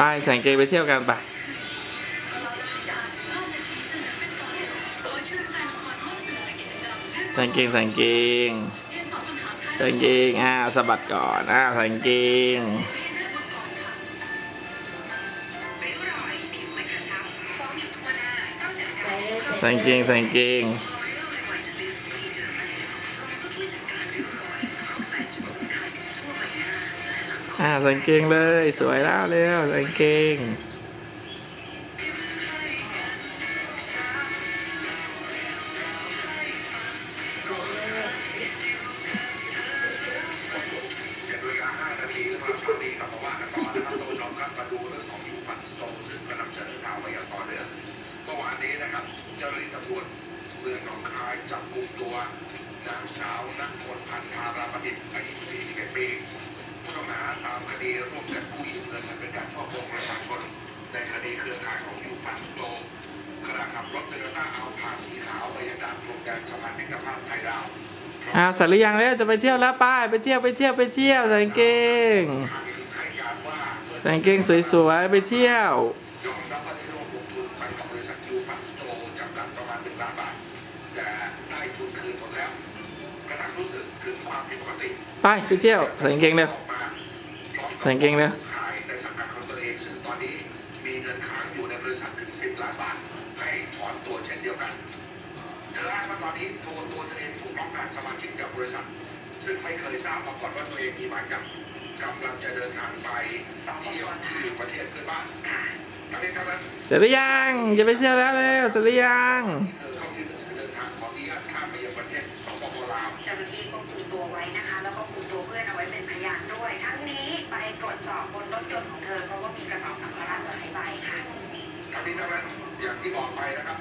ไปใส่กางเกงไปเที่ยวกันไปใส่กางเกงใส่กางเกงใส่กางเกงอ่าสะบัดก่อนอ่าใส่กางเกงใส่กางเกงใส่กางเกง อ่าใส่กางเกงเลย สวยแล้วเร็วใส่กางเกงเจ็ดนาฬิกาห้านาทีสำหรับเช้านี้กลับมาว่ากันต่อนะครับท่านผู้ชมครับมาดูเรื่องของยูฟันสโตซึ่งก็นำเสนอข่าวมาอย่างต่อเนื่องเมื่อวานนี้นะครับเจ้าหน้าที่ตำรวจเมืองหนองคายจับกลุ่มตัวนางสาวนักมนต์พันธาราประดิษฐ์อายุ41ปีผู้ต้องหาตามค ดี ร่วมกันกู้ยืมเงินและเป็นการช่อโกงประชาชน ในคดีเครือข่ายของยูฟันสโตขณะขับรถโตโยต้าเอัลพาสีขาวไปยังด่านพรมแดนสะพานมิตรภาพไทยลาวอ่าเสร็จหรือยังแล้วจะไปเที่ยวแล้วไป้ายไปเที่ยวไปเที่ยวไปเที่ยวใส่กางเกงใส่กางเกงสวยๆไปเที่ยวยอมรับว่าได้ร่วมลงทุนไปกับบริษัทยูฟันโตจำกัดประมาณหนึ่งล้านบาทแต่ได้ทุนคืนหมดแล้วกระทั่งรู้สึกถึงความผิดปกติไปไปเที่ยวใส่กางเกงเร็ว ใส่กางเกงเร็วขายในสังกัดของตัวเองซึ่งตอนนี้มีเงินค้างอยู่ในบริษัทถึง10ล้านบาทให้ถอนตัวเช่นเดียวกันเธออ้างว่าตอนนี้ตัวตัวเธอเองถูกล็อกการสมาชิกจากบริษัท ซึ่งไม่เคยทราบมาก่อนว่าตัวเองมีหมายจับกำลังจะเดินทางไปเที่ยวที่ประเทศเพื่อนบ้านทั้งนี้ทั้งนั้นเสร็จหรือยังจะไปเที่ยวแล้วเร็วเสร็จหรือยัง นี้ทั้งนั้นอย่างที่บอกไปนะครับ